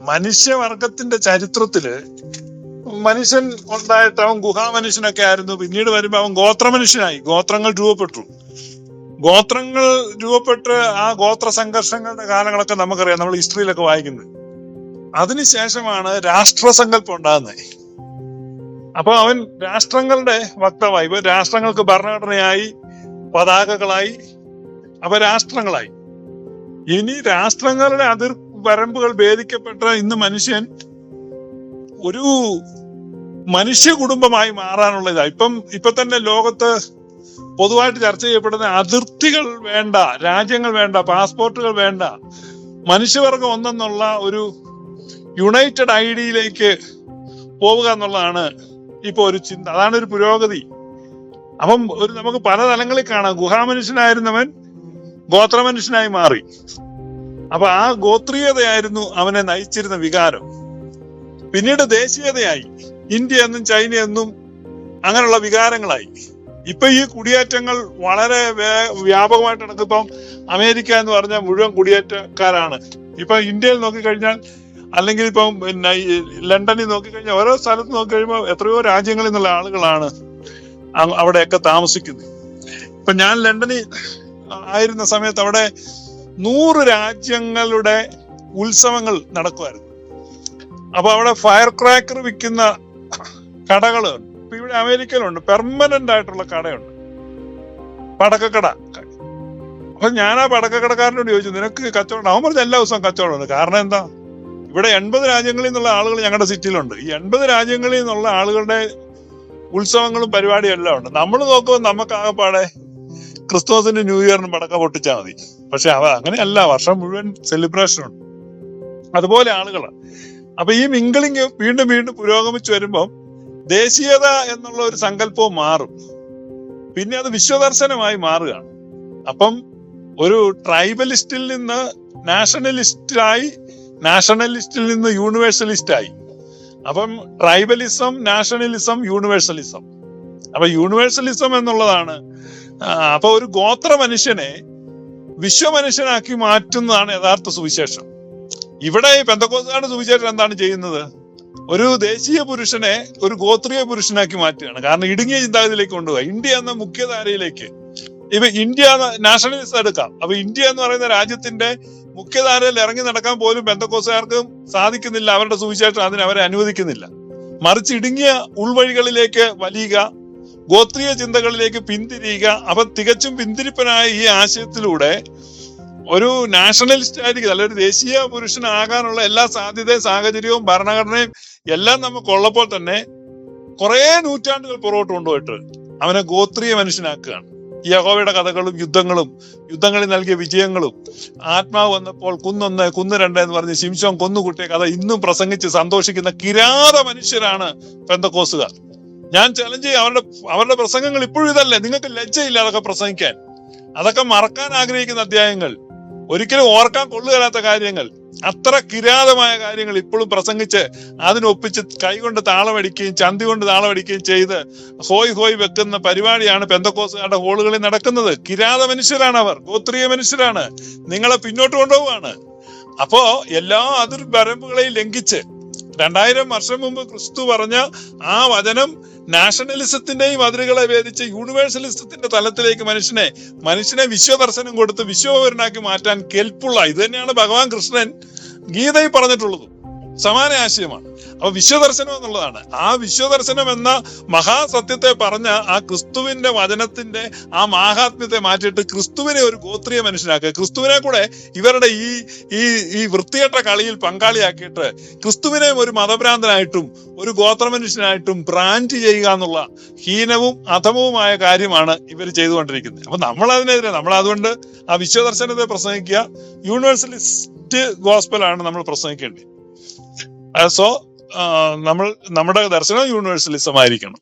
മനുഷ്യവർഗത്തിന്റെ ചരിത്രത്തിൽ മനുഷ്യൻ ഉണ്ടായിട്ട് അവൻ ഗുഹാ മനുഷ്യനൊക്കെ ആയിരുന്നു. പിന്നീട് വരുമ്പോ അവൻ ഗോത്ര മനുഷ്യനായി ഗോത്രങ്ങൾ രൂപപ്പെട്ടു. ഗോത്രങ്ങൾ രൂപപ്പെട്ട് ആ ഗോത്ര സംഘർഷങ്ങളുടെ കാലങ്ങളൊക്കെ നമുക്കറിയാം. നമ്മൾ ഹിസ്റ്ററിയിലൊക്കെ വായിക്കുന്നത്. അതിനുശേഷമാണ് രാഷ്ട്രസങ്കല്പം ഉണ്ടാകുന്നത്. അപ്പൊ അവൻ രാഷ്ട്രങ്ങളുടെ വക്താവായി. ഇപ്പൊ രാഷ്ട്രങ്ങൾക്ക് ഭരണഘടനയായി പതാകകളായി അപ്പൊ രാഷ്ട്രങ്ങളായി ഇനി രാഷ്ട്രങ്ങളുടെ അതിർ വരമ്പുകൾ ഭേദിക്കപ്പെട്ട ഇന്ന് മനുഷ്യൻ ഒരു മനുഷ്യ കുടുംബമായി മാറാനുള്ള ഇതാ ഇപ്പം ഇപ്പൊ തന്നെ ലോകത്ത് പൊതുവായിട്ട് ചർച്ച ചെയ്യപ്പെടുന്ന അതിർത്തികൾ വേണ്ട രാജ്യങ്ങൾ വേണ്ട പാസ്പോർട്ടുകൾ വേണ്ട മനുഷ്യവർഗം ഒന്നെന്നുള്ള ഒരു യുണൈറ്റഡ് ഐഡിയിലേക്ക് പോവുക എന്നുള്ളതാണ് ഇപ്പൊ ഒരു ചിന്ത. അതാണ് ഒരു പുരോഗതി. അപ്പം ഒരു നമുക്ക് പല തലങ്ങളിൽ കാണാം. ഗുഹാമനുഷ്യനായിരുന്നവൻ ഗോത്രമനുഷ്യനായി മാറി. അപ്പൊ ആ ഗോത്രീയതയായിരുന്നു അവനെ നയിച്ചിരുന്ന വികാരം. പിന്നീട് ദേശീയതയായി. ഇന്ത്യ എന്നും ചൈന എന്നും അങ്ങനെയുള്ള വികാരങ്ങളായി. ഇപ്പൊ ഈ കുടിയേറ്റങ്ങൾ വളരെ വ്യാപകമായിട്ട് നടക്കും. അമേരിക്ക എന്ന് പറഞ്ഞാൽ മുഴുവൻ കുടിയേറ്റക്കാരാണ്. ഇപ്പൊ ഇന്ത്യയിൽ നോക്കിക്കഴിഞ്ഞാൽ അല്ലെങ്കിൽ ഇപ്പം പിന്നെ ലണ്ടനിൽ നോക്കിക്കഴിഞ്ഞാൽ ഓരോ സ്ഥലത്ത് നോക്കിക്കഴിയുമ്പോൾ എത്രയോ രാജ്യങ്ങളിൽ നിന്നുള്ള ആളുകളാണ് അവിടെയൊക്കെ താമസിക്കുന്നത്. ഇപ്പൊ ഞാൻ ലണ്ടനിൽ ആയിരുന്ന സമയത്ത് അവിടെ നൂറ് രാജ്യങ്ങളുടെ ഉത്സവങ്ങൾ നടക്കുമായിരുന്നു. അപ്പൊ അവിടെ ഫയർ ക്രാക്കർ വിൽക്കുന്ന കടകൾ ഇപ്പൊ ഇവിടെ അമേരിക്കയിലുണ്ട്. പെർമനന്റ് ആയിട്ടുള്ള കടയുണ്ട്. പടക്കക്കട. അപ്പൊ ഞാൻ ആ പടക്കക്കടക്കാരനോട് ചോദിച്ചു നിനക്ക് കച്ചവടം അവൻ പറഞ്ഞ എല്ലാ ദിവസവും കച്ചവടമുണ്ട് കാരണം എന്താ? ഇവിടെ എൺപത് രാജ്യങ്ങളിൽ നിന്നുള്ള ആളുകൾ ഞങ്ങളുടെ സിറ്റിയിലുണ്ട്. ഈ എൺപത് രാജ്യങ്ങളിൽ നിന്നുള്ള ആളുകളുടെ ഉത്സവങ്ങളും പരിപാടിയും എല്ലാം ഉണ്ട്. നമ്മൾ നോക്കുമ്പോൾ നമുക്ക് ആകെപ്പാടെ ക്രിസ്തുമസിന്റെ ന്യൂ ഇയറിന് പടക്കം പൊട്ടിച്ചാൽ മതി. പക്ഷെ അവ അങ്ങനെയല്ല വർഷം മുഴുവൻ സെലിബ്രേഷൻ ഉണ്ട്. അതുപോലെ ആളുകൾ അപ്പൊ ഈ മിങ്കിളിങ് വീണ്ടും വീണ്ടും പുരോഗമിച്ചു വരുമ്പം ദേശീയത എന്നുള്ള ഒരു സങ്കല്പവും മാറും. പിന്നെ അത് വിശ്വദർശനമായി മാറുകയാണ്. അപ്പം ഒരു ട്രൈബലിസ്റ്റിൽ നിന്ന് നാഷണലിസ്റ്റായി നാഷണലിസ്റ്റിൽ നിന്ന് യൂണിവേഴ്സലിസ്റ്റായി അപ്പം ട്രൈബലിസം നാഷണലിസം യൂണിവേഴ്സലിസം അപ്പൊ യൂണിവേഴ്സലിസം എന്നുള്ളതാണ് അപ്പൊ ഒരു ഗോത്ര മനുഷ്യനെ വിശ്വമനുഷ്യനാക്കി മാറ്റുന്നതാണ് യഥാർത്ഥ സുവിശേഷം. ഇവിടെ ഈ പെന്തക്കോസുകാരുടെ സുവിശേഷം എന്താണ് ചെയ്യുന്നത്? ഒരു ദേശീയ പുരുഷനെ ഒരു ഗോത്രീയ പുരുഷനാക്കി മാറ്റുകയാണ്. കാരണം ഇടുങ്ങിയ ചിന്താഗതിയിലേക്ക് കൊണ്ടുപോകുക ഇന്ത്യ എന്ന മുഖ്യധാരയിലേക്ക്. ഇപ്പൊ ഇന്ത്യ നാഷണലിസ്റ്റ് എടുക്കാം. അപ്പൊ ഇന്ത്യ എന്ന് പറയുന്ന രാജ്യത്തിന്റെ മുഖ്യധാരയിൽ ഇറങ്ങി നടക്കാൻ പോലും ബന്ധക്കോസുകാർക്ക് സാധിക്കുന്നില്ല. അവരുടെ സുവിശേഷം അതിന് അവരെ അനുവദിക്കുന്നില്ല. മറിച്ച് ഇടുങ്ങിയ ഉൾവഴികളിലേക്ക് വലിയുക ഗോത്രീയ ചിന്തകളിലേക്ക് പിന്തിരിയുക അപ്പൊ തികച്ചും പിന്തിരിപ്പനായ ഈ ആശയത്തിലൂടെ ഒരു നാഷണലിസ്റ്റ് ആയിരിക്കും അല്ല ഒരു ദേശീയ പുരുഷനാകാനുള്ള എല്ലാ സാധ്യതയും സാഹചര്യവും ഭരണഘടനയും എല്ലാം നമുക്ക് ഉള്ളപ്പോൾ തന്നെ കുറെ നൂറ്റാണ്ടുകൾ പുറകോട്ട് കൊണ്ടുപോയിട്ട് അവനെ ഗോത്രീയ മനുഷ്യനാക്കുകയാണ്. യഹോവയുടെ കഥകളും യുദ്ധങ്ങളും യുദ്ധങ്ങളിൽ നൽകിയ വിജയങ്ങളും ആത്മാവ് വന്നപ്പോൾ കുന്നൊന്ന് കുന്ന് രണ്ട് എന്ന് പറഞ്ഞ് ശിംശോം കൊന്നുകുട്ടിയ കഥ ഇന്നും പ്രസംഗിച്ച് സന്തോഷിക്കുന്ന കിരാത മനുഷ്യരാണ് പെന്തക്കോസുകാർ. ഞാൻ ചലഞ്ച് ചെയ്യും. അവരുടെ അവരുടെ പ്രസംഗങ്ങൾ ഇപ്പോഴും ഇതല്ലേ? നിങ്ങൾക്ക് ലജ്ജയില്ല അതൊക്കെ പ്രസംഗിക്കാൻ. അതൊക്കെ മറക്കാൻ ആഗ്രഹിക്കുന്ന അധ്യായങ്ങൾ. ഒരിക്കലും ഓർക്കാൻ കൊള്ളുകയില്ലാത്ത കാര്യങ്ങൾ. അത്ര കിരാതമായ കാര്യങ്ങൾ ഇപ്പോഴും പ്രസംഗിച്ച് അതിനൊപ്പിച്ച് കൈകൊണ്ട് താളമടിക്കുകയും ചന്തി കൊണ്ട് താളമടിക്കുകയും ചെയ്ത് ഹോയ് ഹോയ് വെക്കുന്ന പരിപാടിയാണ് പെന്തക്കോസുകാരുടെ ഹോളുകളിൽ നടക്കുന്നത്. കിരാത മനുഷ്യരാണ് അവർ. ഗോത്രീയ മനുഷ്യരാണ്. നിങ്ങളെ പിന്നോട്ട് കൊണ്ടുപോവാണ് അപ്പോ എല്ലാ അതിർ വരമ്പുകളെയും ലംഘിച്ച് രണ്ടായിരം വർഷം മുമ്പ് ക്രിസ്തു പറഞ്ഞ ആ വചനം നാഷണലിസത്തിന്റെയും അതിരുകളെ ഭേദിച്ച് യൂണിവേഴ്സലിസത്തിന്റെ തലത്തിലേക്ക് മനുഷ്യനെ മനുഷ്യനെ വിശ്വദർശനം കൊടുത്ത് വിശ്വപൗരനാക്കി മാറ്റാൻ കെൽപ്പുള്ള ഇത് തന്നെയാണ് ഭഗവാൻ കൃഷ്ണൻ ഗീതയിൽ പറഞ്ഞിട്ടുള്ളത്. സമാന ആശയമാണ്. അപ്പൊ വിശ്വദർശനം എന്നുള്ളതാണ്. ആ വിശ്വദർശനം എന്ന മഹാസത്യത്തെ പറഞ്ഞ ആ ക്രിസ്തുവിന്റെ വചനത്തിന്റെ ആ മാഹാത്മ്യത്തെ മാറ്റിയിട്ട് ക്രിസ്തുവിനെ ഒരു ഗോത്രീയ മനുഷ്യനാക്കുക. ക്രിസ്തുവിനെ കൂടെ ഇവരുടെ ഈ ഈ ഈ വൃത്തികെട്ട കളിയിൽ പങ്കാളിയാക്കിയിട്ട് ക്രിസ്തുവിനെ ഒരു മതഭ്രാന്തനായിട്ടും ഒരു ഗോത്ര മനുഷ്യനായിട്ടും ബ്രാൻഡ് ചെയ്യുക എന്നുള്ള ഹീനവും അധമവുമായ കാര്യമാണ് ഇവർ ചെയ്തുകൊണ്ടിരിക്കുന്നത്. അപ്പൊ നമ്മൾ അതിനെതിരെ നമ്മൾ അതുകൊണ്ട് ആ വിശ്വദർശനത്തെ പ്രസംഗിക്കുക. യൂണിവേഴ്സലിസ്റ്റ് ഗോസ്പലാണ് നമ്മൾ പ്രസംഗിക്കേണ്ടത്. സോ നമ്മൾ നമ്മുടെ ദർശനം യൂണിവേഴ്സലിസം ആയിരിക്കണം.